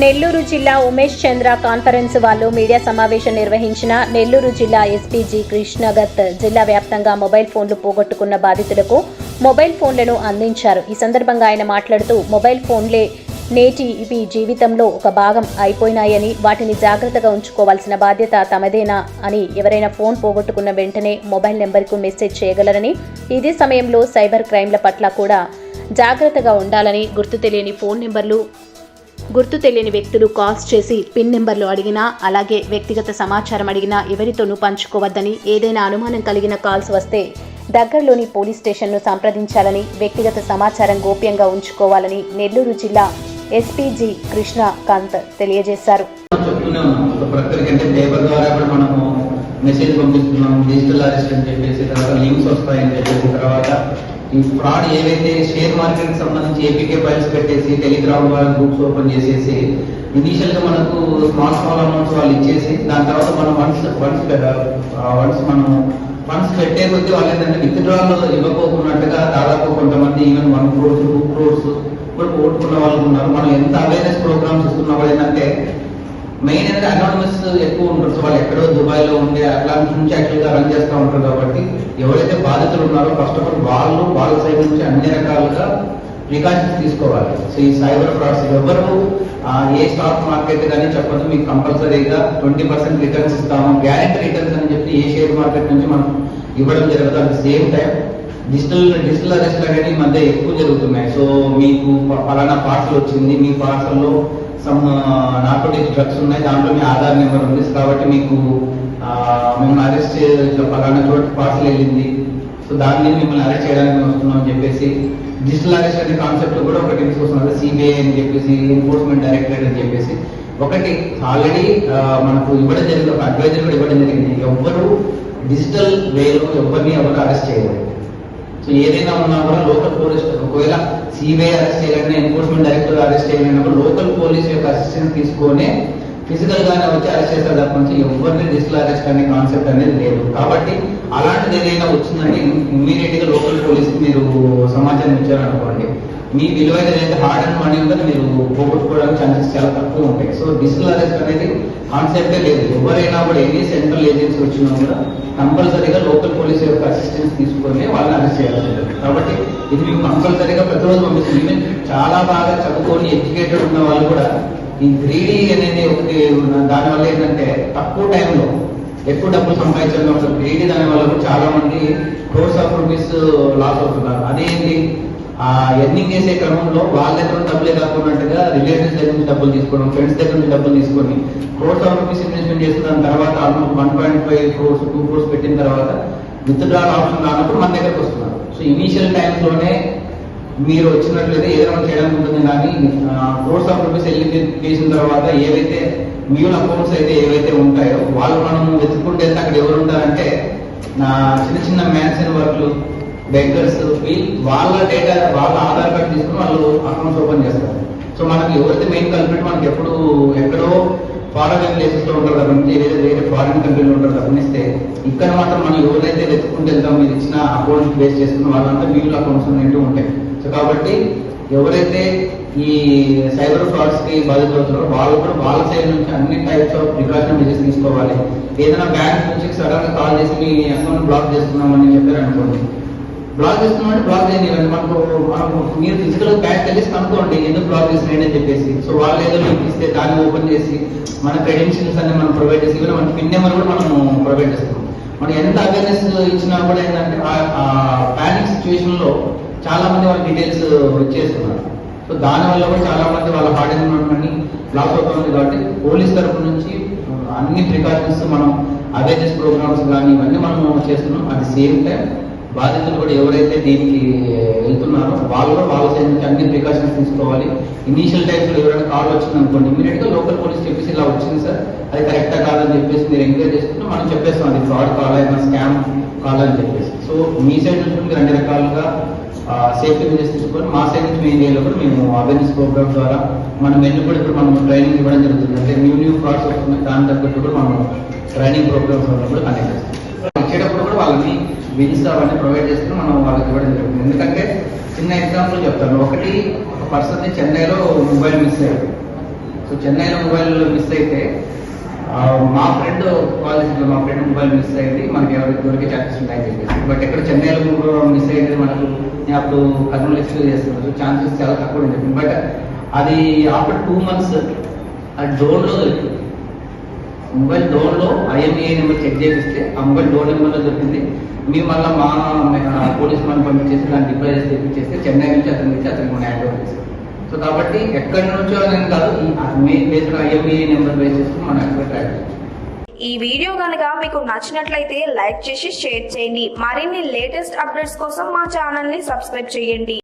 నెల్లూరు జిల్లా ఉమేష్ చంద్ర కాన్ఫరెన్స్ వాళ్ళు మీడియా సమావేశం నిర్వహించిన నెల్లూరు జిల్లా ఎస్పీజీ కృష్ణగత్ జిల్లా వ్యాప్తంగా మొబైల్ ఫోన్లు పోగొట్టుకున్న బాధితులకు మొబైల్ ఫోన్లను అందించారు. ఈ సందర్భంగా ఆయన మాట్లాడుతూ మొబైల్ ఫోన్లే నేటి ఇవి జీవితంలో ఒక భాగం అయిపోయినాయని వాటిని జాగ్రత్తగా ఉంచుకోవాల్సిన బాధ్యత తమదేనా అని ఎవరైనా ఫోన్ పోగొట్టుకున్న వెంటనే మొబైల్ నెంబర్కు మెసేజ్ చేయగలరని ఇదే సమయంలో సైబర్ క్రైమ్ల పట్ల కూడా జాగ్రత్తగా ఉండాలని గుర్తు తెలియని ఫోన్ నెంబర్లు గుర్తు తెలియని వ్యక్తులు కాల్స్ చేసి పిన్ నెంబర్లు అడిగినా అలాగే వ్యక్తిగత సమాచారం అడిగినా ఎవరితోనూ పంచుకోవద్దని ఏదైనా అనుమానం కలిగిన కాల్స్ వస్తే దగ్గరలోని పోలీస్ స్టేషన్ను సంప్రదించాలని వ్యక్తిగత సమాచారం గోప్యంగా ఉంచుకోవాలని నెల్లూరు జిల్లా ఎస్పీజీ కృష్ణకాంత్ తెలియజేశారు. మెసేజ్ పంపిస్తున్నాం డిజిటల్ అరెస్ట్ అని చెప్పేసి తర్వాత లింక్స్ వస్తాయని చెప్పేసి తర్వాత ఈ ఫ్రాడ్ ఏవైతే షేర్ మార్కెట్ సంబంధించి ఏపీకే ఫైల్స్ పెట్టేసి టెలిగ్రామ్ వాళ్ళ గ్రూప్స్ ఓపెన్ చేసేసి ఇనీషియల్గా మనకు స్మాల్ స్మాల్ అమౌంట్స్ వాళ్ళు ఇచ్చేసి దాని తర్వాత మనం వన్స్ వన్స్ వన్స్ మనం ఫండ్స్ పెట్టే కొద్దీ వాళ్ళు ఏంటంటే విత్డ్రాల్ ఇవ్వకోకున్నట్టుగా దాదాపు కొంతమంది even one crores two crores కూడా పోగొట్టుకున్న వాళ్ళు ఉన్నారు. మనం ఎంత అవేర్నెస్ ప్రోగ్రామ్స్ ఇస్తున్న వాళ్ళు ఏంటంటే మెయిన్ అయితే అనానమస్ ఎక్కువ వాళ్ళు ఎక్కడో దుబాయ్లో ఉండే అట్లాంటి నుంచి యాక్చువల్గా రన్ చేస్తూ ఉంటారు కాబట్టి ఎవరైతే బాధితులు ఉన్నారో ఫస్ట్ ఆఫ్ ఆల్ వాళ్ళు వాళ్ళ సైడ్ నుంచి అన్ని రకాలుగా ప్రికాషన్స్ తీసుకోవాలి. సో ఈ సైబర్ ఫ్రాడ్స్ ఎవరు ఏ స్టాక్ మార్కెట్ కానీ చెప్పదు మీకు కంపల్సరీగా ట్వంటీ పర్సెంట్ రిటర్న్స్ ఇస్తాము గ్యారెంటీ రిటర్న్స్ అని చెప్పి ఏ షేర్ మార్కెట్ నుంచి మనం ఇవ్వడం జరుగుతుంది. At same time digital digital arrest అనేది మధ్య ఎక్కువ జరుగుతున్నాయి. సో మీకు ఫలానా పలానా పార్సల్ వచ్చింది మీ పార్సల్లో సమ్ నార్కోటిక్ డ్రగ్స్ ఉన్నాయి. దాంట్లో మీ ఆధార్ నెంబర్ ఉంది. కాబట్టి మీకు మిమ్మల్ని అరెస్ట్ ఇట్లా పలానా చోట పార్సల్ వెళ్ళింది. సో దాని మీద మిమ్మల్ని అరెస్ట్ చేయడానికి వస్తున్నాం అని చెప్పేసి డిజిటల్ అరెస్ట్ అనే కాన్సెప్ట్ కూడా ఒకటి తీసుకొస్తున్నారు సిబిఐ అని చెప్పేసి ఎన్ఫోర్స్మెంట్ డైరెక్టరేట్ అని చెప్పేసి. ఒకటి ఆల్రెడీ మనకు ఇవ్వడం జరిగింది. ఒక అడ్వైజర్ కూడా ఇవ్వడం జరిగింది. ఎవ్వరు డిజిటల్ వేలో ఎవరిని ఎవరు అరెస్ట్ చేయలేదు. సో ఏదైనా ఉన్నా కూడా లోకల్ పోలీస్ ఒకవేళ సిబిఐ అరెస్ట్ చేయాలంటే ఎన్ఫోర్స్మెంట్ డైరెక్టర్ అరెస్ట్ చేయాలన్నప్పుడు లోకల్ పోలీస్ యొక్క అసిస్టెన్స్ తీసుకొని ఫిజికల్ గానే వచ్చి అరెస్ట్ చేస్తారు తప్ప నుంచి ఎవరిని డిజిటల్ అరెస్ట్ అనే కాన్సెప్ట్ అనేది లేదు. కాబట్టి అలాంటిది ఏదైనా వచ్చిందంటే ఇమ్మీడియట్గా లోకల్ పోలీస్ మీరు సమాచారం ఇచ్చారనుకోండి. మీ విలువైన ఏదైతే హార్డ్ అండ్ మనీ ఉందో మీరు పోగొట్టుకోవడానికి ఛాన్సెస్ చాలా తక్కువ ఉంటాయి. సో డిజిటల్ అరెస్ట్ అనేది కాన్సెప్టే లేదు. ఎవరైనా కూడా ఎనీ సెంట్రల్ ఏజెన్సీ వచ్చినా కూడా కంపల్సరీగా పోలీస్ యొక్క అసిస్టెన్స్ తీసుకొని వాళ్ళని అరెస్ట్ చేయాల్సి ఉంటుంది. కాబట్టి ఇది మీకు కంపల్సరీగా ప్రతిరోజు పంపిస్తుంది ఈవెన్ చాలా బాగా చదువుకొని ఎడ్యుకేటెడ్ ఉన్న వాళ్ళు కూడా ఈ త్రీడీ అనేది ఒకటి దానివల్ల ఏంటంటే తక్కువ టైంలో ఎక్కువ డబ్బులు సంపాదించడం అసలు త్రీడీ దాని వల్ల చాలా మంది క్రోర్స్ ఆఫ్ రూపీస్ లాస్ అవుతున్నారు. అదేంటి? ఆ ఎర్నింగ్ చేసే క్రమంలో వాళ్ళ దగ్గర డబ్బులే కాకుండా రిలేషన్స్ దగ్గర నుంచి డబ్బులు తీసుకోవడం ఫ్రెండ్స్ దగ్గర నుంచి డబ్బులు తీసుకొని క్రోర్స్ ఆఫ్ రూపీస్ ఇన్వెస్ట్మెంట్ చేసిన తర్వాత almost one point five crores two crores పెట్టిన తర్వాత విత్డ్రాల్ ఆప్షన్ రానప్పుడు మన దగ్గరకు వస్తున్నారు. సో ఇనీషియల్ టైంలోనే మీరు వచ్చినట్లయితే ఏదైనా చేయడానికి ఉంటుంది కానీ క్రోర్స్ ఆఫ్ రూపీస్ వెళ్ళి చేసిన తర్వాత ఏవైతే మ్యూల్ అకౌంట్స్ అయితే ఏవైతే ఉంటాయో వాళ్ళు మనం వెతుక్కుంటే అక్కడ ఎవరు ఉంటారంటే నా చిన్న చిన్న మ్యాన్సన్ వర్క్లు బెగ్గర్స్ వాళ్ళ డేటా వాళ్ళ ఆధార్ కార్డు తీసుకుని వాళ్ళు అకౌంట్స్ ఓపెన్ చేస్తారు. సో మనకి ఎవరైతే మెయిన్ కల్పెట్ మనకి ఎప్పుడు ఫారెన్ ప్లేసెస్ ఉంటారు కదా ఏదైతే వేరే ఫారిన్ కంట్రీలో ఉంటారు గమనిస్తే ఇక్కడ మాత్రం మనం ఎవరైతే వెతుక్కుంటూ వెళ్తాం మీరు ఇచ్చిన అకౌంట్స్ బేస్ చేసుకున్న వాళ్ళంతా మిగిలిన అకౌంట్స్ ఉన్నట్టు ఉంటాయి. సో కాబట్టి ఎవరైతే ఈ సైబర్ ఫ్రాడ్స్కి బాధితులుతున్నారో వాళ్ళు కూడా వాళ్ళ సైడ్ నుంచి అన్ని టైప్స్ ఆఫ్ ప్రికాషన్ మెజర్స్ తీసుకోవాలి. ఏదైనా బ్యాంక్ నుంచి సడన్గా కాల్ చేసి మీ అకౌంట్ బ్లాక్ చేస్తున్నామని చెప్పారు అనుకోండి బ్లాక్ చేస్తున్నామంటే బ్లాక్ చేయనివ్వండి మనకు మనకు మీరు ఫిజికల్ క్యాష్ కలిసి కనుక్కోండి ఎందుకు బ్లాక్ చేస్తున్నాయి అని చెప్పేసి. సో వాళ్ళు ఏదో లింక్ ఇస్తే దాన్ని ఓపెన్ చేసి మన క్రెడెన్షియల్స్ అన్ని మనం ప్రొవైడ్ చేసి ఈవెన్ మన పిన్ నెంబర్ కూడా మనం ప్రొవైడ్ చేస్తాం మనం ఎంత అవేర్నెస్ ఇచ్చినా కూడా ఏంటంటే ప్యానిక్ సిచ్యువేషన్లో చాలా మంది వాళ్ళ డీటెయిల్స్ వచ్చేస్తున్నారు సో దాని వల్ల కూడా చాలా మంది వాళ్ళ హార్డ్ మనీ బ్లాక్ అవుతుంది కాబట్టి పోలీస్ తరఫు నుంచి అన్ని ప్రికాషన్స్ మనం అవేర్నెస్ ప్రోగ్రామ్స్ కానీ ఇవన్నీ మనం చేస్తున్నాం. అట్ ది సేమ్ టైం బాధితులు కూడా ఎవరైతే దీనికి వెళ్తున్నారో వాళ్ళు కూడా వాళ్ళ సైడ్ అన్ని ప్రికాషన్స్ తీసుకోవాలి. ఇనీషియల్ టైమ్స్లో ఎవరైనా కాల్ వచ్చింది అనుకోండి ఇమీడియట్గా లోకల్ పోలీస్ చెప్పేసి ఇలా వచ్చింది సార్ అది కరెక్టా కాదని చెప్పేసి మీరు ఎంక్వైరీ చేసుకుంటే మనం చెప్పేస్తాం అది ఫ్రాడ్ కాల్ అయినా స్కామ్ కాల్ అని చెప్పేసి. సో మీ సైడ్ నుంచి మీరు అన్ని రకాలుగా సేఫ్టీ మెజర్స్ తీసుకొని మా సైడ్ నుంచి మేము ఏరియాలో కూడా మేము అవేర్నెస్ ప్రోగ్రామ్ ద్వారా మనం ఎన్ని కూడా ఇప్పుడు మనం ట్రైనింగ్ ఇవ్వడం జరుగుతుంది. అంటే న్యూ న్యూ ఫ్రాడ్స్ వస్తున్నాయి దాని తగ్గట్టు కూడా మనం ట్రైనింగ్ ప్రోగ్రామ్స్ కూడా కనెక్ట్ చేస్తాం. ఇచ్చేటప్పుడు కూడా వాళ్ళని బిల్స్ అవన్నీ ప్రొవైడ్ చేస్తూ మనం వాళ్ళకి ఇవ్వడం జరుగుతుంది. ఎందుకంటే చిన్న ఎగ్జాంపుల్ చెప్తాను. ఒకటి ఒక పర్సన్ చెన్నైలో మొబైల్ మిస్ అయ్యాడు. సో చెన్నైలో మొబైల్ మిస్ అయితే మా ఫ్రెండ్ కాలేజీలో మా ఫ్రెండ్ మొబైల్ మిస్ అయింది. మనకి ఎవరికి దొరికే ఛాన్సెస్ ఉన్నాయని చెప్పేసి. బట్ ఎక్కడ చెన్నైలో మిస్ అయింది మనకు? నేను అప్పుడు కర్నూలు ఎక్స్ప్లెయిన్ చేస్తున్నాను సో ఛాన్సెస్ చాలా తక్కువ అని చెప్పింది బట్ అది ఆఫ్టర్ టూ మంత్స్ ఆ డోర్లో దొరికింది. మొబైల్ డోన్లో ఐఎంఏ నెంబర్ చెక్ చేపిస్తే ఆ మొబైల్ డోన్ నెంబర్లో దొరికింది మీ మళ్ళీ మా పోలీస్ మనం పంపించేసి దాన్ని డిప్లై చేసి తెప్పించేస్తే చెన్నై నుంచి అతని నుంచి అతనికి మన హ్యాండ్ ఓవర్ సో కాబట్టి ఎక్కడి నుంచో అనేది కాదు main base I M A number base చేసుకుని మనం ఎక్కడ ట్రాక్ చేయొచ్చు ఈ వీడియో కనుక మీకు నచ్చినట్లయితే లైక్ చేసి షేర్ చేయండి. మరిన్ని లేటెస్ట్ అప్డేట్స్ కోసం మా ఛానల్ని సబ్స్క్రైబ్ చేయండి.